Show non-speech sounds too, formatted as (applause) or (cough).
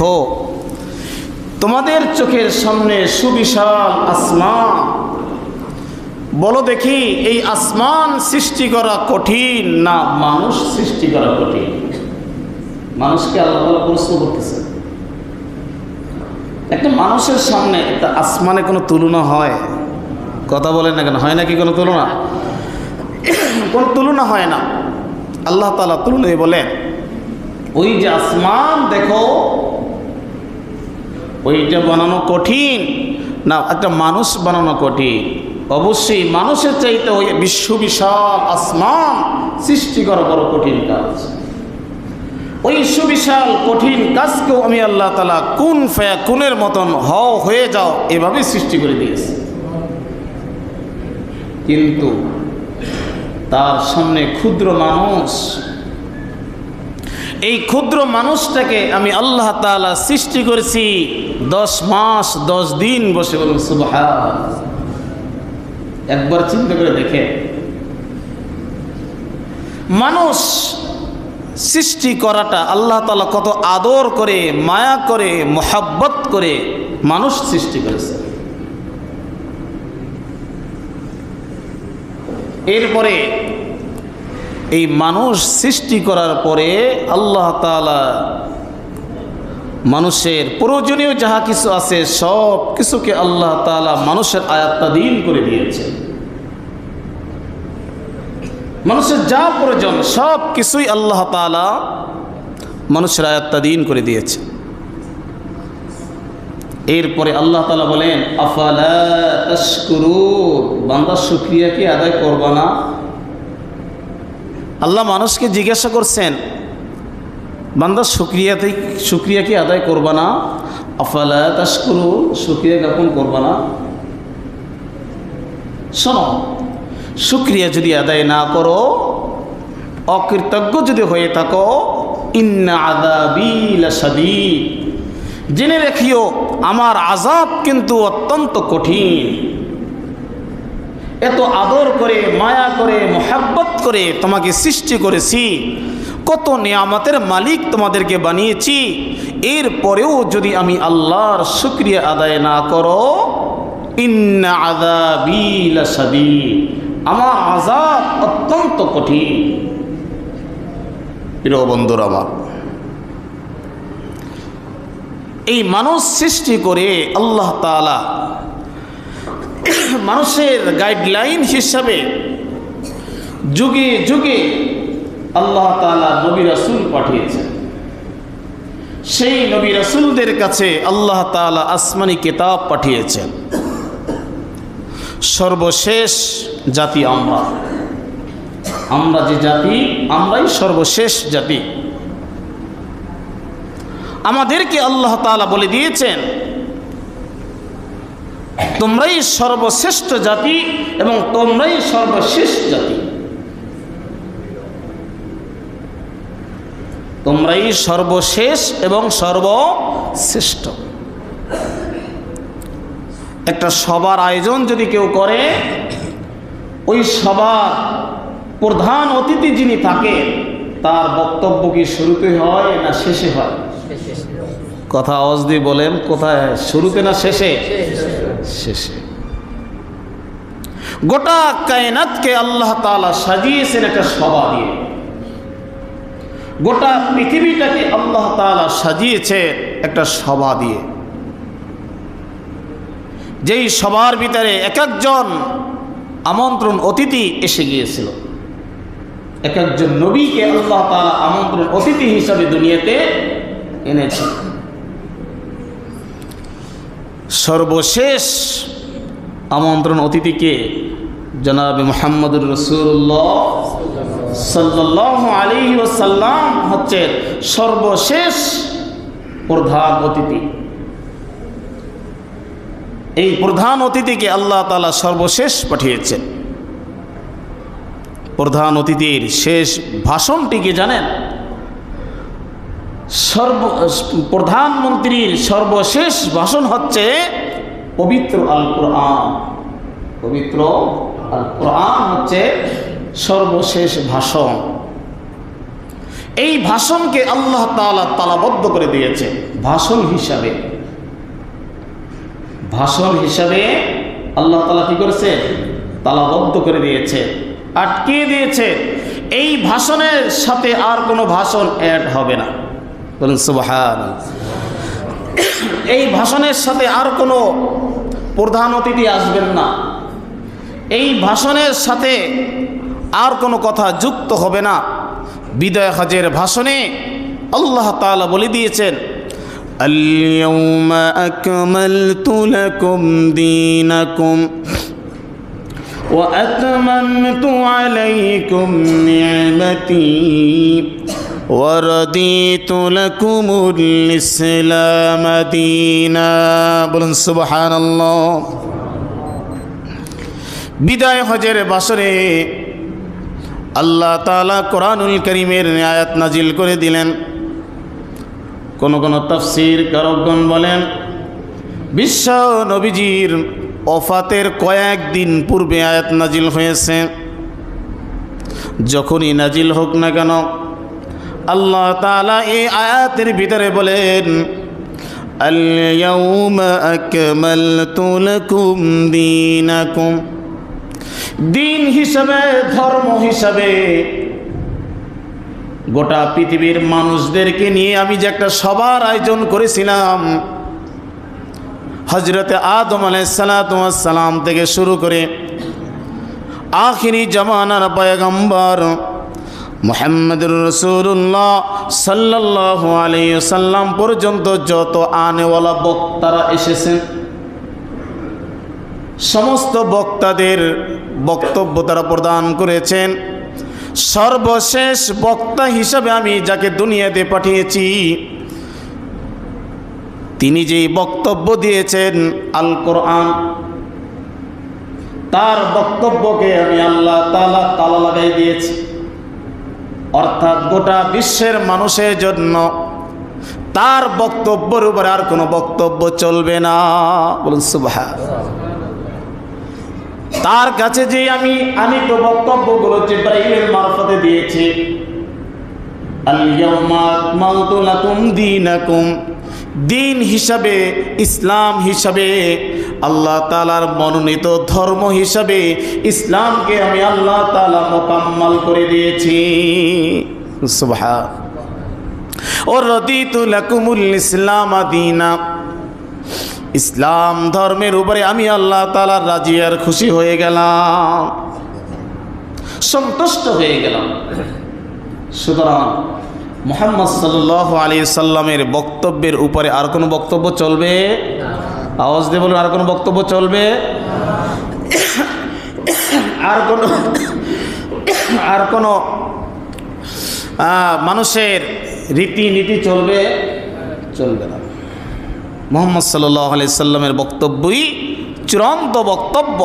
হো তোমাদের চোখের সামনে সুবিশাল আসমান। বলো দেখি, এই আসমান সৃষ্টি করা কঠিন না মানুষ সৃষ্টি করা কঠিন? মানুষকে আল্লাহ প্রশ্ন করতেছে। একটা মানুষের সামনে একটা আসমানে কোনো তুলনা হয়? কথা বলেন না কেন? হয় নাকি কোনো তুলনা? কোনো তুলনা হয় না। আল্লাহ তালা তুলনা দিয়ে বলেন, ওই যে আসমান দেখো ওইটা বানানো কঠিন না, একটা মানুষ বানানো কঠিন। অবশ্যই মানুষের চাইতে ওই বিশ্ব বিশাল আসমান সৃষ্টি করা বড় কঠিন কাজ। ওই সুবিশাল কঠিন কাজকেও আমি আল্লাহ তালা কোন ফয়া কোনের মতন হ হয়ে যাও এভাবে সৃষ্টি করে দিয়েছি। কিন্তু তার সামনে ক্ষুদ্র মানুষ এই ক্ষুদ্র মানুষটাকে আমি আল্লাহ তাআলা সৃষ্টি করেছি দশ মাস, দশ দিন বসে বলুন সুবহান একবার চিন্তা করে দেখে মানুষ সৃষ্টি করাটা আল্লাহ তাআলা কত আদর করে, মায়া করে, মোহাব্বত করে মানুষ সৃষ্টি করেছে। এরপরে এই মানুষ সৃষ্টি করার পরে আল্লাহ তাআলা মানুষের প্রয়োজনীয় যাহা কিছু আছে, সব কিছুকে আল্লাহ তাআলা মানুষের আয়াত্তাধীন করে দিয়েছে। মানুষের যা প্রয়োজন, সব কিছুই আল্লাহ তাআলা মানুষের আয়াত্তাধীন করে দিয়েছে। এরপরে আল্লাহ তাআলা বলেন, আফালা বান্দা শুকরিয়া কি আদায় করবা না। আল্লাহ মানুষকে জিজ্ঞাসা করছেন, বান্দা শুক্রিয়াতে শুক্রিয়া কি আদায় করবা না? আফালা তাস্করু শুক্রিয়া জ্ঞাপন করবা না? শোনো, শুক্রিয়া যদি আদায় না করো, অকৃতজ্ঞ যদি হয়ে থাকো, ইন্না আদাবিল জেনে রেখিও, আমার আজাব কিন্তু অত্যন্ত কঠিন। এত আদর করে মায়া করে মোহাব্বত করে তোমাকে সৃষ্টি করেছি। কত নিয়ামতের মালিক তোমাদেরকে বানিয়েছি। এর পরেও যদি আমি আল্লাহর শুক্রিয়া আদায় না করো ইন্না আদাবিল আমার আজাব অত্যন্ত কঠিন। প্রিয় বন্ধুরা আমার এই মানুষ সৃষ্টি করে আল্লাহ তাআলা (coughs) মানুষের গাইডলাইন হিসাবে যুগে যুগে আল্লাহ তালা নবী রাসুল পাঠিয়েছেন। সেই নবী রাসুলদের কাছে আল্লাহ তালা আসমানি কিতাব পাঠিয়েছেন। সর্বশেষ জাতি আমরা। আমরা যে জাতি, আমরাই সর্বশেষ জাতি। আমাদেরকে আল্লাহ তালা বলে দিয়েছেন তোমরাই সর্বশ্রেষ্ঠ জাতি এবং তোমরাই সর্বশেষ জাতি। তোমরাই সর্বশেষ এবং সর্বশ্রেষ্ঠ। একটা সবার আয়োজন যদি কেউ করে ওই সবার প্রধান অতিথি যিনি থাকে তার বক্তব্য কি শুরুতে হয় না শেষে হয়? কথা অজদি বলেন কোথায় শুরুতে না শেষে। শেষে। গোটা কায়নাতকে আল্লাহ তালা সাজিয়েছেন একটা সভা দিয়ে। গোটা পৃথিবীটাকে আল্লাহ তালা সাজিয়েছে একটা সভা দিয়ে। যেই সবার ভিতরে এক একজন আমন্ত্রণ অতিথি এসে গিয়েছিল। এক একজন নবীকে আল্লাহ তালা আমন্ত্রণ অতিথি হিসাবে দুনিয়াতে এনেছে সর্বশেষ আমন্ত্রণ অতিথিকে জনাব মোহাম্মদুর রসুল্লাহ সাল্লাহ আলী ওসাল্লাম হচ্ছে সর্বশেষ প্রধান অতিথি। এই প্রধান অতিথিকে আল্লাহ তালা সর্বশেষ পাঠিয়েছেন। প্রধান অতিথির শেষ ভাষণটিকে জানেন? সর্ব, প্রধানমন্ত্রীর সর্বশেষ ভাষণ হচ্ছে পবিত্র আল কোরআন পবিত্র আল কোরআন হচ্ছে সর্বশেষ ভাষণ। এই ভাষণকে আল্লাহ তালা তালাবদ্ধ করে দিয়েছে। ভাষণ হিসাবে। ভাষণ হিসাবে আল্লাহ তালা কি করেছে? তালাবদ্ধ করে দিয়েছে। আটকিয়ে দিয়েছে। এই ভাষণের সাথে আর কোনো ভাষণ অ্যাড হবে না। বলুন সুবহান এই ভাষণের সাথে আর কোনো প্রধান অতিথি আসবেন না এই ভাষণের সাথে আর কোনো কথা যুক্ত হবে না বিদয় হজের ভাষণে আল্লাহ তাআলা বলে দিয়েছেন اليوم أكملت لكم دينكم وأتممت عليكم نعمتي ورضيت لكم الإسلام دينا বলুন সুবহান আল্লাহ বিদায় হজের বাসরে আল্লাহ তাআলা কোরআনুল করিমের আয়াত নাজিল করে দিলেন কোন কোন তফসির কারকগণ বলেন বিশ্ব নবীজির অফাতের কয়েকদিন পূর্বে আয়াত নাজিল হয়েছে যখনই নাজিল হোক না কেন আল্লাহ তাআলা এই আয়াতের ভিতরে বলেন اليوم أكملت لكم دينكم দিন হিসাবে ধর্ম হিসাবে গোটা পৃথিবীর মানুষদেরকে নিয়ে আমি যে একটা সবার আয়োজন করেছিলাম হজরতে আদম আলাইসালাম থেকে শুরু করে আখিরি জমানার পয়গম্বর মোহাম্মদুর রসুল্লাহ সাল্লাহ আলাইসাল্লাম পর্যন্ত যত আনেওয়ালা বক্তারা এসেছেন, সমস্ত বক্তাদের বক্তব্য তারা প্রদান করেছেন। সর্বশেষ বক্তা হিসাবে আমি যাকে দুনিয়াতে পাঠিয়েছি, তিনি যেই বক্তব্য দিয়েছেন আল কোরআন, তার বক্তব্যকে আমি আল্লাহ তালা তালা লাগাই দিয়েছি। অর্থাৎ গোটা বিশ্বের মানুষের জন্য তার বক্তব্যের উপরে আর কোনো বক্তব্য চলবে না। বলুন সুভা তার কাছে যে আমি আমি তো বক্তব্যগুলো জিব্রাইলের মারফতে দিয়েছি। আল-ইয়াউমা আকমালতু লাকুম দীনাকুম। দিন হিসাবে, ইসলাম হিসাবে, আল্লাহ তালার মনোনীত ধর্ম হিসাবে ইসলামকে আমি আল্লাহ তালা মোকাম্মাল করে দিয়েছি। ও রদিতু লাকুমুল ইসলাম আদিনা। ইসলাম ধর্মের উপরে আমি আল্লাহ তালার রাজি আর খুশি হয়ে গেলাম। সন্তুষ্ট হয়ে গেলাম। সুতরাং মোহাম্মদ সাল্লাহ আলী সাল্লামের বক্তব্যের উপরে আর কোনো বক্তব্য চলবে? আওয়াজ দিয়ে বলুন, আর কোনো বক্তব্য চলবে? আর কোনো আর কোনো মানুষের রীতিনীতি চলবে? চলবে না। মোহাম্মদ সাল্লাহ আলি সাল্লামের বক্তব্যই চূড়ান্ত বক্তব্য।